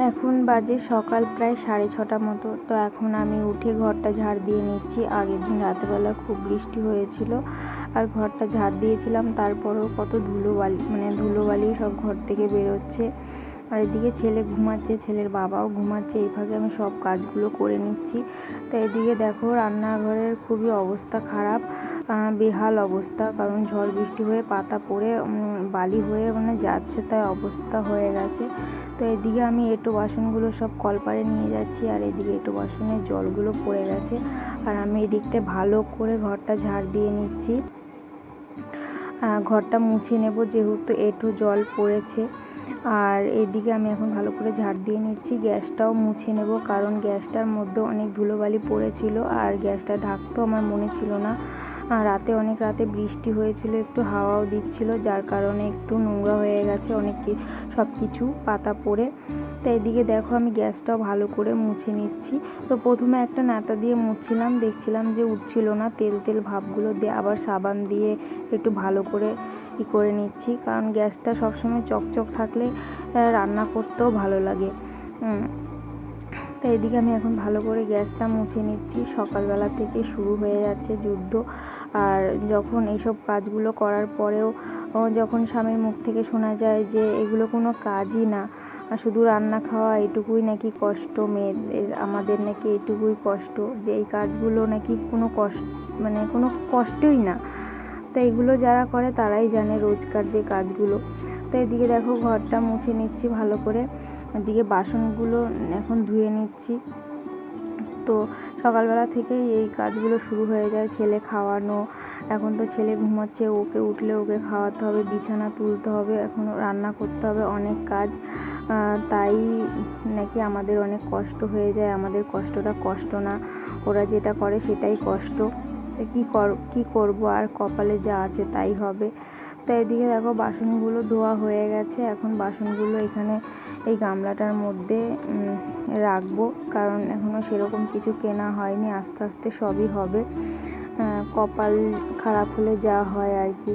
এখন বাজে সকাল প্রায় সাড়ে ছটা মতো, তো এখন আমি উঠে ঘরটা ঝাড় দিয়ে নিচ্ছি। আগের দিন রাতেবেলা খুব বৃষ্টি হয়েছিল আর ঘরটা ঝাড় দিয়েছিলাম, তারপরেও কত ধুলোবালি মানে ধুলোবালি সব ঘর থেকে বেরোচ্ছে। আর এদিকে ছেলে ঘুমাচ্ছে, ছেলের বাবাও ঘুমাচ্ছে এইভাবে আমি সব কাজগুলো করে নিচ্ছি। তো এদিকে দেখো রান্নাঘরের খুবই অবস্থা খারাপ বেহাল অবস্থা, কারণ ঝড় বৃষ্টি হয়ে পাতা পড়ে বালি হয়ে মানে যাচ্ছে, তাই অবস্থা হয়ে গেছে। তো এদিকে আমি এঁটো বাসনগুলো সব কলপারে নিয়ে যাচ্ছি, আর এদিকে এঁটো বাসনের জলগুলো পড়ে গেছে। আর আমি এদিকটা ভালো করে ঘরটা ঝাড় দিয়ে নিচ্ছি। ঘরটা মুছে নেব, যেহেতু এঁটো জল পড়েছে। আর এদিকে আমি এখন ভালো করে ঝাড় দিয়ে নিচ্ছি। গ্যাসটাও মুছে নেব কারণ গ্যাসটার মধ্যে অনেক ধুলোবালি পড়েছিল আর গ্যাসটা ঢাকতেও আমার মনে ছিল না। রাতে অনেক রাতে বৃষ্টি হয়েছিল, একটু হাওয়াও দিচ্ছিল, যার কারণে একটু নোংরা হয়ে গেছে অনেক সব কিছু পাতা পড়ে। তো এদিকে দেখো আমি গ্যাসটাও ভালো করে মুছে নিচ্ছি। তো প্রথমে একটা ন্যাতা দিয়ে মুছছিলাম, দেখছিলাম যে উঠছিল না, তেল তেল ভাবগুলো দিয়ে আবার সাবান দিয়ে একটু ভালো করে ই করে নিচ্ছি। কারণ গ্যাসটা সবসময় চকচক থাকলে রান্না করতেও ভালো লাগে। তো এদিকে আমি এখন ভালো করে গ্যাসটা মুছে নিচ্ছি। সকালবেলা থেকে শুরু হয়ে যাচ্ছে যুদ্ধ। আর যখন এইসব কাজগুলো করার পরেও যখন স্বামীর মুখ থেকে শোনা যায় যে এগুলো কোনো কাজই না শুধু রান্না খাওয়া এটুকুই নাকি কষ্ট, মেয়েদের, আমাদের নাকি এটুকুই কষ্ট, যে এই কাজগুলো নাকি কোনো কষ্ট মানে কোনো কষ্টই না। তো এগুলো যারা করে তারাই জানে রোজকার যে কাজগুলো। তো এদিকে দেখো ঘরটা মুছে নিচ্ছি ভালো করে। এদিকে বাসনগুলো এখন ধুয়ে নিচ্ছি। তো সকালবেলা থেকেই এই কাজগুলো শুরু হয়ে যায় ছেলে খাওয়ানো। এখন তো ছেলে ঘুমাচ্ছে, ওকে উঠলে ওকে খাওয়াতে হবে, বিছানা তুলতে হবে, এখন রান্না করতে হবে অনেক কাজ। তাই নাকি আমাদের অনেক কষ্ট হয়ে যায়, আমাদের কষ্টটা কষ্ট না। ওরা যেটা করে সেটাই কষ্ট। কী কর, কী করব, আর কপালে যা আছে তাই হবে। তো এদিকে দেখো বাসনগুলো ধোয়া হয়ে গেছে। এখন বাসনগুলো এখানে এই গামলাটার মধ্যে রাখব। কারণ এখনও সেরকম কিছু কেনা হয়নি। আস্তে আস্তে সবই হবে। কপাল খারাপ হলে যা হয় আর কি।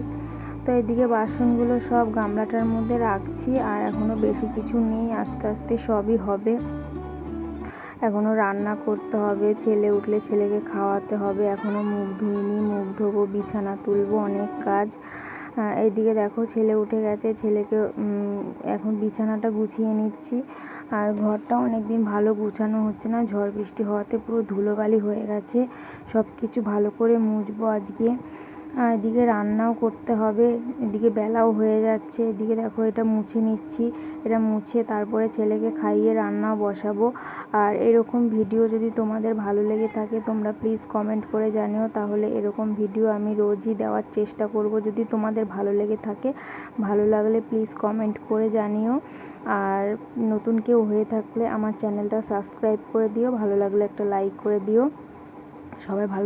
তো এদিকে বাসনগুলো সব গামলাটার মধ্যে রাখছি। আর এখনও বেশি কিছু নেই। আস্তে আস্তে সবই হবে। এখনও রান্না করতে হবে, ছেলে উঠলে ছেলেকে খাওয়াতে হবে এখনও মুখ ধুইনি, মুখ ধোবো, বিছানা তুলবো, অনেক কাজ। এদিকে দেখো ছেলে উঠে গেছে, ছেলেকে এখন বিছানাটা গুছিয়ে নিচ্ছি। আর ঘরটা অনেক দিন ভালো গুছানো হচ্ছে না, ঝড় বৃষ্টি হওয়াতে পুরো ধুলোবালি হয়ে গেছে সব কিছু ভালো করে মুছবো আজকে। এদিকে রান্নাও করতে হবে, এদিকে বেলাও হয়ে যাচ্ছে, এদিকে দেখো এটা মুছে নিচ্ছি, এটা মুছে তারপরে ছেলেকে খাইয়ে রান্নাও বসাবো। আর এরকম ভিডিও যদি তোমাদের ভালো লেগে থাকে, তোমরা প্লিজ কমেন্ট করে জানিও, তাহলে এরকম ভিডিও আমি রোজই দেওয়ার চেষ্টা করব। যদি তোমাদের ভালো লেগে থাকে, ভালো লাগলে প্লিজ কমেন্ট করে জানিও। আর নতুন কেউ হয়ে থাকলে আমার চ্যানেলটা সাবস্ক্রাইব করে দিও, ভালো লাগলে একটা লাইক করে দিও। সবাই ভালো